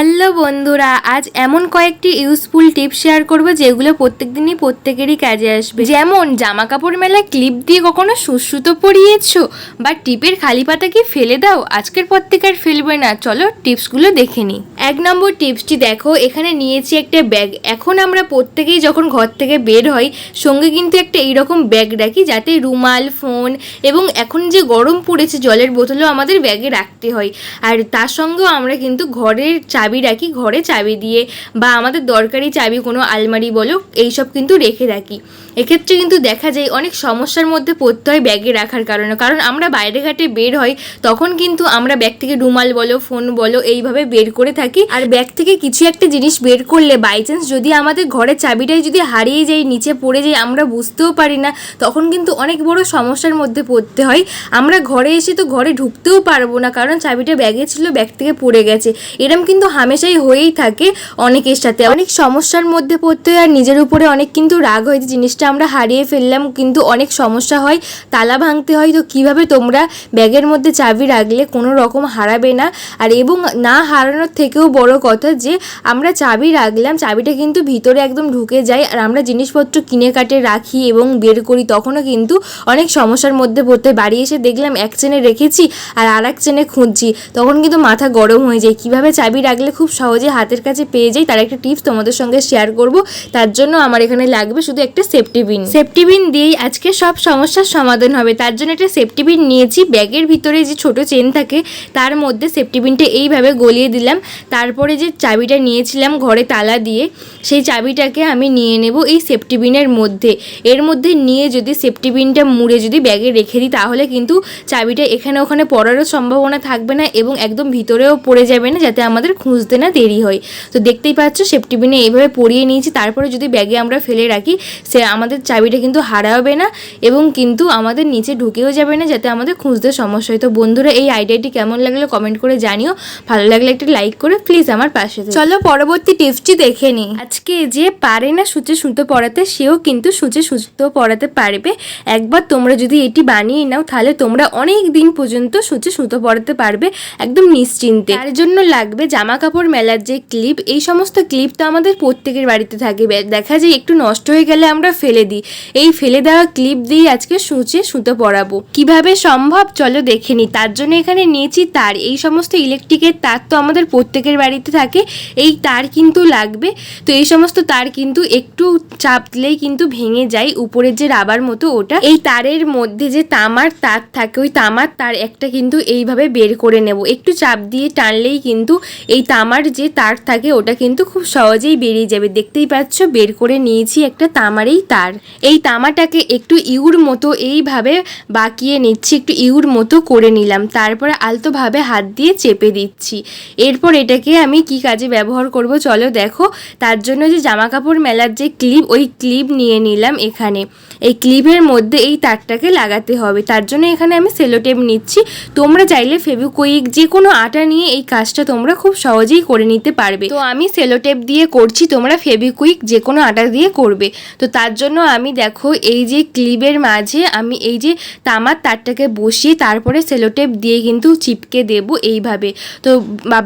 Hello বন্ধুরা, আজ এমন কয়েকটি ইউজফুল টিপ শেয়ার করব যেগুলো প্রত্যেক দিনই প্রত্যেকেরই কাজে আসবে। যেমন জামা কাপড় মেলা ক্লিপ দিয়ে কখনো সুশ্রুতো পরিয়েছো? বা টিপের খালি পাতা কি ফেলে দাও? আজকের আর ফেলবে না। চলো টিপসগুলো দেখে নিই। এক নম্বর টিপসটি দেখো, এখানে নিয়েছি একটা ব্যাগ। এখন আমরা প্রত্যেকেই যখন ঘর থেকে বের হই, সঙ্গে কিন্তু একটা এইরকম ব্যাগ রাখি, যাতে রুমাল, ফোন এবং এখন যে গরম পড়েছে জলের বোতলও আমাদের ব্যাগে রাখতে হয়। আর তার সঙ্গেও আমরা কিন্তু ঘরের চাবি রাখি, ঘরে চাবি দিয়ে বা আমাদের দরকারি চাবি কোনো আলমারি বলো, এইসব কিন্তু রেখে রাখি। এক্ষেত্রে কিন্তু দেখা যায় অনেক সমস্যার মধ্যে পড়তে হয় ব্যাগে রাখার কারণে। কারণ আমরা বাইরে ঘাটে বের হই, তখন কিন্তু আমরা ব্যাগ থেকে রুমাল বলো, ফোন বলো, এইভাবে বের করে থাকি। আর ব্যাগ থেকে কিছু একটা জিনিস বের করলে বাই চান্স যদি আমাদের ঘরের চাবিটাই যদি হারিয়ে যাই নিচে পড়ে যাই আমরা বুঝতেও পারি না, তখন কিন্তু অনেক বড় সমস্যার মধ্যে পড়তে হয়। আমরা ঘরে এসে তো ঘরে ঢুকতেও পারব না, কারণ চাবিটা ব্যাগে ছিল, ব্যাগ থেকে পড়ে গেছে। এরম কিন্তু হামেশাই হয়েই থাকে অনেকের সাথে। অনেক সমস্যার মধ্যে পড়তে হয় আর নিজের উপরে অনেক কিন্তু রাগ হয় যে জিনিসটা আমরা হারিয়ে ফেললাম, কিন্তু অনেক সমস্যা হয়, তালা ভাঙতে হয়। তো কীভাবে তোমরা ব্যাগের মধ্যে চাবি রাখলে কোনো রকম হারাবে না? আর এবং না হারানোর থেকেও বড় কথা যে আমরা চাবি রাখলাম, চাবিটা কিন্তু ভিতরে একদম ঢুকে যায় আর আমরা জিনিসপত্র কিনে কাটে রাখি এবং বের করি। তখনও কিন্তু অনেক সমস্যার মধ্যে পড়তে বাড়ি এসে দেখলাম এক চেনে রেখেছি আর আর এক চেনে খুঁজছি। তখন কিন্তু মাথা গরম হয়ে যায়। কীভাবে চাবি রাখলে খুব সহজে হাতের কাছে পেয়ে যাই? তার একটা টিপস তোমাদের সঙ্গে শেয়ার করব। তার জন্য আমার এখানে লাগবে শুধু একটা সেফটি পিন সেফটি পিন দিয়েই আজকে সব সমস্যার সমাধান হবে। তার জন্য একটা সেফটি পিন নিয়েছি। ব্যাগের ভিতরে যে ছোট চেন থাকে, তার মধ্যে সেফটি পিনটা এইভাবে গলিয়ে দিলাম। তারপরে যে চাবিটা নিয়েছিলাম ঘরে তালা দিয়ে, সেই চাবিটাকে আমি নিয়ে নেব এই সেফটি পিনের মধ্যে। এর মধ্যে নিয়ে যদি সেফটি পিনটা মুড়ে যদি ব্যাগে রেখে দিই, তাহলে কিন্তু চাবিটা এখানে ওখানে পড়ারও সম্ভাবনা থাকবে না এবং একদম ভিতরেও পড়ে যাবে না, যাতে আমাদের খুঁজতে না দেরি হয়। তো দেখতেই পাচ্ছ সেফটি পিনে এইভাবে পরিয়ে নিয়েছি, তারপরে যদি ব্যাগে আমরা ফেলে রাখি, সে আমাদের চাবিটা কিন্তু হারাবে না এবং কিন্তু আমাদের নিচে ঢুকেও যাবে না, যাতে আমাদের খুঁজতে সমস্যা হয়। তো বন্ধুরা, এই আইডিয়াটি কেমন লাগল কমেন্ট করে জানিও। ভালো লাগলে একটা লাইক করে প্লিজ আমার পাশে চলো পরবর্তী টিপসটি দেখে নিই আজকে যে পারে না সূচে সুতো পড়াতে সেও কিন্তু সূচে সুতো পড়াতে পারবে। একবার তোমরা যদি এটি বানিয়ে নাও তাহলে তোমরা অনেক দিন পর্যন্ত সূচে সুতো পড়াতে পারবে একদম নিশ্চিন্তে। তার জন্য লাগবে জামা কাপড় মেলার যে ক্লিপ এই সমস্ত ক্লিপ তো আমাদের প্রত্যেকের বাড়িতে থাকে। দেখা যায় একটু নষ্ট হয়ে গেলে আমরা ফেলে দিই। এই ফেলে দেওয়া ক্লিপ দিয়ে আজকে সূচে সুতো পরাবো। কীভাবে সম্ভব? চলো দেখে নিই তার জন্য এখানে নিয়েছি তার। এই সমস্ত ইলেকট্রিকের তার তো আমাদের প্রত্যেকের বাড়িতে থাকে, এই তার কিন্তু লাগবে। তো এই সমস্ত তার কিন্তু একটু চাপ দিলেই কিন্তু ভেঙে যায়, উপরের যে রাবার মতো ওটা। এই তারের মধ্যে যে তামার তার থাকে, ওই তামার তার একটা কিন্তু এইভাবে বের করে নেব। একটু চাপ দিয়ে টানলেই কিন্তু এই তামার যে তার থাকে, ওটা কিন্তু খুব সহজেই বেরিয়ে যাবে। দেখতেই পাচ্ছ, বের করে নিয়েছি একটা তামারই তার। এই তামাটাকে একটু ইউর মতো এইভাবে বাঁকিয়ে নিচ্ছি, একটু ইউর মতো করে নিলাম। তারপরে আলতোভাবে হাত দিয়ে চেপে দিচ্ছি। এরপর এটাকে আমি কি কাজে ব্যবহার করব, চলো দেখো। তার জন্য যে জামা কাপড় মেলার যে ক্লিপ, ওই ক্লিপ নিয়ে নিলাম এখানে। এই ক্লিপের মধ্যে এই তারটাকে লাগাতে হবে। তার জন্য এখানে আমি সেলোটেপ নিচ্ছি। তোমরা চাইলে ফেভিকুইক যে কোনো আটা নিয়ে এই কাজটা তোমরা খুব সহজেই করে নিতে পারবে। তো আমি সেলোটেপ দিয়ে করছি, তোমরা ফেভিকুইক যে কোনো আটা দিয়ে করবে। তো তার জন্য আমি দেখো, এই যে ক্লিপের মাঝে আমি এই যে তামার তারটাকে বসিয়ে তারপরে সেলোটেপ দিয়ে কিন্তু চিপকে দেব এইভাবে। তো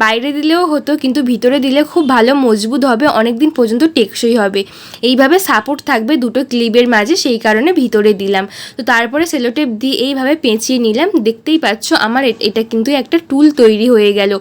বাইরে দিলেও হতো, কিন্তু ভিতরে দিলে খুব ভালো মজবুত হবে অনেক দিন পর্যন্ত টেকসই হবে। এইভাবে সাপোর্ট থাকবে দুটো ক্লিপের মাঝে, সেই কারণে ভিতরে দিলাম। তো তারপরে সেলোটেপ দিয়ে এইভাবে পেঁচিয়ে নিলাম। দেখতেই পাচ্ছ আমার এটা কিন্তু একটা টুল তৈরি হয়ে গেল।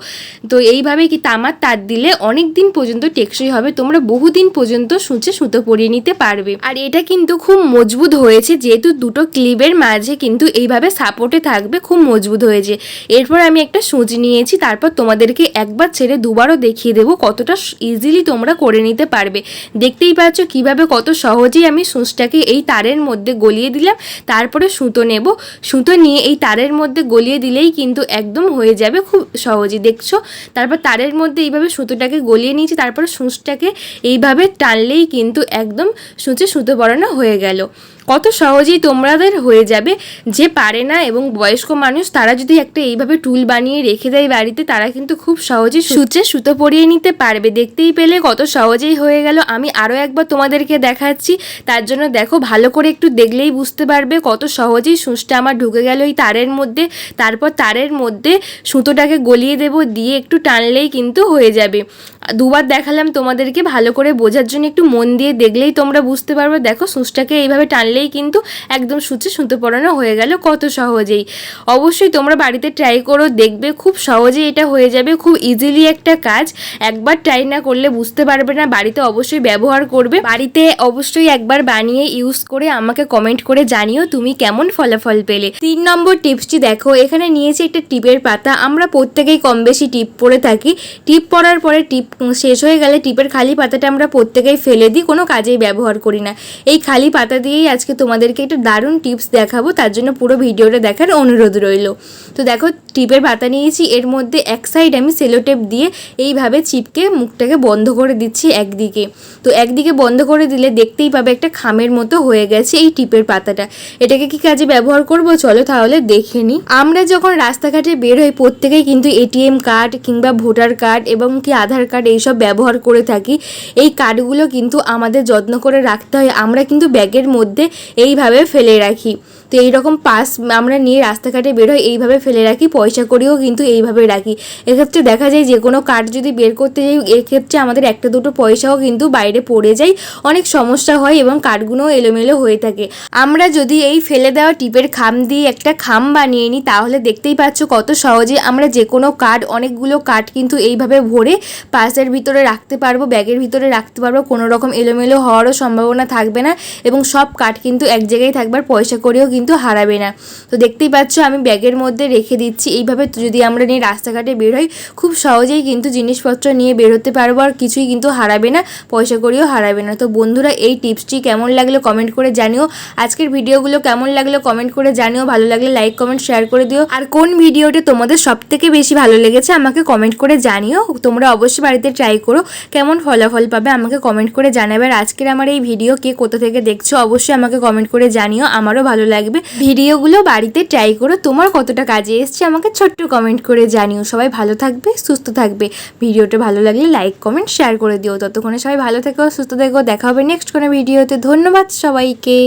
তো এইভাবে কি তামার তার দিলে অনেক দিন পর্যন্ত টেকসই হবে, তোমরা বহুদিন পর্যন্ত সূচে সুতো পরিয়ে নিতে পারবে। আর এটা কিন্তু খুব মজবুত হয়েছে, যেহেতু দুটো ক্লিপের মাঝে কিন্তু এইভাবে সাপোর্টে থাকবে, খুব মজবুত হয়েছে। এরপর আমি একটা সুচ নিয়েছি, তারপর তোমাদেরকে একবার ছেড়ে দুবারও দেখিয়ে দেবো কতটা ইজিলি তোমরা করে নিতে পারবে। দেখতেই পাচ্ছ কীভাবে কত সহজেই আমি সুচটাকে এই তারের মধ্যে গলিয়ে দিলাম, তারপরে সুতো নেব। সুতো নিয়ে এই তারের মধ্যে গলিয়ে দিলেই কিন্তু একদম হয়ে যাবে খুব সহজেই, দেখছ? তারপর তারের মধ্যে এইভাবে সুতোটাকে গলিয়ে নিয়েছি, তারপরে সুচটাকে এইভাবে টানলেই কিন্তু একদম সূচে সুতো পরানো হয়ে গেল। কত সহজেই তোমাদের হয়ে যাবে। যে পারে না এবং বয়স্ক মানুষ, তারা যদি একটা এইভাবে টুল বানিয়ে রেখে দেয় বাড়িতে, তারা কিন্তু খুব সহজেই সূত্রে সুতো পরিয়ে নিতে পারবে। দেখতেই পেলে কত সহজেই হয়ে গেল। আমি আরও একবার তোমাদেরকে দেখাচ্ছি। তার জন্য দেখো, ভালো করে একটু দেখলেই বুঝতে পারবে কত সহজেই সূচটা আমার ঢুকে গেল এই তারের মধ্যে। তারপর তারের মধ্যে সুতোটাকে গলিয়ে দেব, দিয়ে একটু টানলেই কিন্তু হয়ে যাবে। দুবার দেখালাম তোমাদেরকে, ভালো করে বোঝার জন্য একটু মন দিয়ে দেখলেই তোমরা বুঝতে পারবে। দেখো, সুচটাকে এইভাবে টানলেই কিন্তু একদম সূচে সুতো পরানো হয়ে গেল কত সহজেই। অবশ্যই তোমরা বাড়িতে ট্রাই করো, দেখবে খুব সহজেই এটা হয়ে যাবে। খুব ইজিলি একটা কাজ একবার ট্রাই না করলে বুঝতে পারবে না, বাড়িতে অবশ্যই ব্যবহার করবে। বাড়িতে অবশ্যই একবার বানিয়ে ইউজ করে আমাকে কমেন্ট করে জানিও তুমি কেমন ফলাফল পেলে। তিন নম্বর টিপসটি দেখো, এখানে নিয়েছি একটা টিপের পাতা। আমরা প্রত্যেকেই কম বেশি টিপ পরে থাকি। টিপ পরার পরে টিপ শেষ হয়ে গেলে টিপের খালি পাতাটা আমরা প্রত্যেকেই ফেলে দিই, কোনো কাজেই ব্যবহার করি না। এই খালি পাতা দিয়েই আজকে তোমাদেরকে একটা দারুণ টিপস দেখাবো, তার জন্য পুরো ভিডিওটা দেখার অনুরোধ রইল। তো দেখো, টিপের পাতা নিয়েছি, এর মধ্যে এক সাইড আমি সেলো টেপ দিয়ে এইভাবে চিপকে মুখটাকে বন্ধ করে দিচ্ছি একদিকে। তো একদিকে বন্ধ করে দিলে দেখতেই পাবে একটা খামের মতো হয়ে গেছে এই টিপের পাতাটা। এটাকে কি কাজে ব্যবহার করব? চলো তাহলে দেখে নিই আমরা যখন রাস্তাঘাটে বের হই, প্রত্যেকেই কিন্তু এটিএম কার্ড কিংবা ভোটার কার্ড এবং কি আধার কার্ড এইসব ব্যবহার করে থাকি। এই কার্ডগুলো কিন্তু আমাদের যত্ন করে রাখতে হয়। আমরা কিন্তু ব্যাগের মধ্যে এইভাবে ফেলে রাখি। তো এইরকম পাস আমরা নিয়ে রাস্তাঘাটে বেরোই, এইভাবে ফেলে রাখি, পয়সা করেও কিন্তু এইভাবে রাখি। এক্ষেত্রে দেখা যায় যে কোনো কার্ড যদি বের করতে যাই, এক্ষেত্রে আমাদের একটা দুটো পয়সাও কিন্তু বাইরে পড়ে যায়, অনেক সমস্যা হয় এবং কার্ডগুলোও এলোমেলো হয়ে থাকে। আমরা যদি এই ফেলে দেওয়া টিপের খাম দিয়ে একটা খাম বানিয়ে নিই, তাহলে দেখতেই পাচ্ছ কত সহজে আমরা যে কোনো কার্ড অনেকগুলো কার্ড কিন্তু এইভাবে ভরে পাসের ভিতরে রাখতে পারব, ব্যাগের ভিতরে রাখতে পারব, কোনো রকম এলোমেলো হওয়ারও সম্ভাবনা থাকবে না এবং সব কার্ড কিন্তু এক জায়গায় থাকবার পয়সা করেও কিন্তু হারাবে না। তো দেখতেই পাচ্ছ, আমি ব্যাগের মধ্যে রেখে দিচ্ছি। এইভাবে যদি আমরা নিয়ে রাস্তাঘাটে বের হই, খুব সহজেই কিন্তু জিনিসপত্র নিয়ে বেরোতে পারব আর কিছুই কিন্তু হারাবে না, পয়সা করেও হারাবে না। তো বন্ধুরা, এই টিপসটি কেমন লাগল কমেন্ট করে জানিও। আজকের ভিডিওগুলো কেমন লাগল কমেন্ট করে জানিও। ভালো লাগলে লাইক, কমেন্ট, শেয়ার করে দিও। আর কোন ভিডিওটা তোমাদের সব থেকে বেশি ভালো লেগেছে আমাকে কমেন্ট করে জানিও। তোমরা অবশ্যই বাড়িতে ট্রাই করো। কেমন ফলাফল পাবে আমাকে কমেন্ট করে জানাবে। আর আজকের আমার এই ভিডিও কে কোথা থেকে দেখছ, অবশ্যই আমাকে কমেন্ট করে জানিও। আমারও ভালো লাগবে। ভিডিওগুলো বাড়িতে ট্রাই করো। তোমার কতটা কাজে এসছে আমাকে ছোট্ট কমেন্ট করে জানিও। সবাই ভালো থাকবে, সুস্থ থাকবে। ভিডিওটা ভালো লাগলে লাইক কমেন্ট শেয়ার করে দিও। ততক্ষণে সবাই ভালো থেকো, সুস্থ থেকো। দেখা হবে নেক্সট কোনো ভিডিওতে ধন্যবাদ সবাইকে।